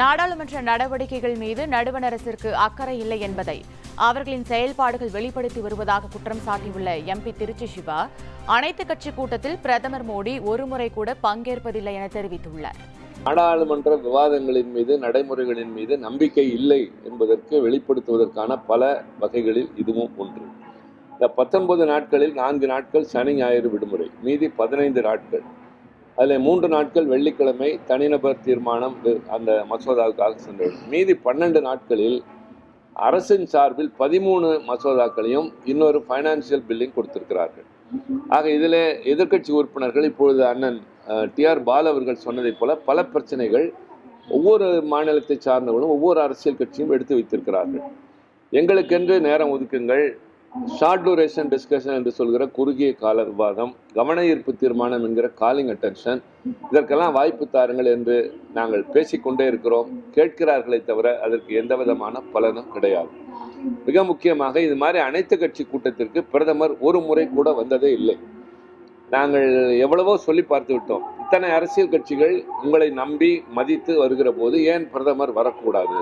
நாடாளுமன்ற நடவடிக்கைகள் மீது நடுவண் அரசிற்கு அக்கறை இல்லை என்பதை அவர்களின் செயல்பாடுகள் வெளிப்படுத்தி வருவதாக குற்றம் சாட்டியுள்ள எம்பி திருச்சி சிவா அனைத்து கட்சி கூட்டத்தில் பிரதமர் மோடி ஒருமுறை கூட பங்கேற்பதில்லை என தெரிவித்துள்ளார். நாடாளுமன்ற விவாதங்களின் மீது நடைமுறைகளின் மீது நம்பிக்கை இல்லை என்பதற்கு வெளிப்படுத்துவதற்கான பல வகைகளில் இதுவும் ஒன்று. இந்த பத்தொன்பது நாட்களில் நான்கு நாட்கள் சனி ஞாயிறு விடுமுறை மீதி பதினைந்து நாட்கள். அதில் மூன்று நாட்கள் வெள்ளிக்கிழமை தனிநபர் தீர்மானம் அந்த மசோதாவுக்காக சென்றது. மீதி பன்னெண்டு நாட்களில் அரசின் சார்பில் பதிமூணு மசோதாக்களையும் இன்னொரு ஃபைனான்சியல் பில்லிங் கொடுத்திருக்கிறார்கள். ஆக இதில் எதிர்க்கட்சி உறுப்பினர்கள் இப்பொழுது அண்ணன் டிஆர் பால் அவர்கள் சொன்னதைப் போல பல பிரச்சனைகள் ஒவ்வொரு மாநிலத்தை சார்ந்தவர்களும் ஒவ்வொரு அரசியல் கட்சியும் எடுத்து வைத்திருக்கிறார்கள். எங்களுக்கென்று நேரம் ஒதுக்குங்கள். ஷார்ட் டூரேஷன் டிஸ்கஷன் என்று சொல்கிற குறுகிய கால விவாதம் கவன ஈர்ப்பு தீர்மானம் என்கிற காலிங் அட்டென்ஷன் இதற்கெல்லாம் வாய்ப்பு தாருங்கள் என்று நாங்கள் பேசிக்கொண்டே இருக்கிறோம். கேட்கிறார்களே தவிர அதற்கு எந்த விதமான பலனும் கிடையாது. மிக முக்கியமாக இது மாதிரி அனைத்து கட்சி கூட்டத்திற்கு பிரதமர் ஒரு முறை கூட வந்ததே இல்லை. நாங்கள் எவ்வளவோ சொல்லி பார்த்து விட்டோம். இத்தனை அரசியல் கட்சிகள் உங்களை நம்பி மதித்து வருகிற போது ஏன் பிரதமர் வரக்கூடாது?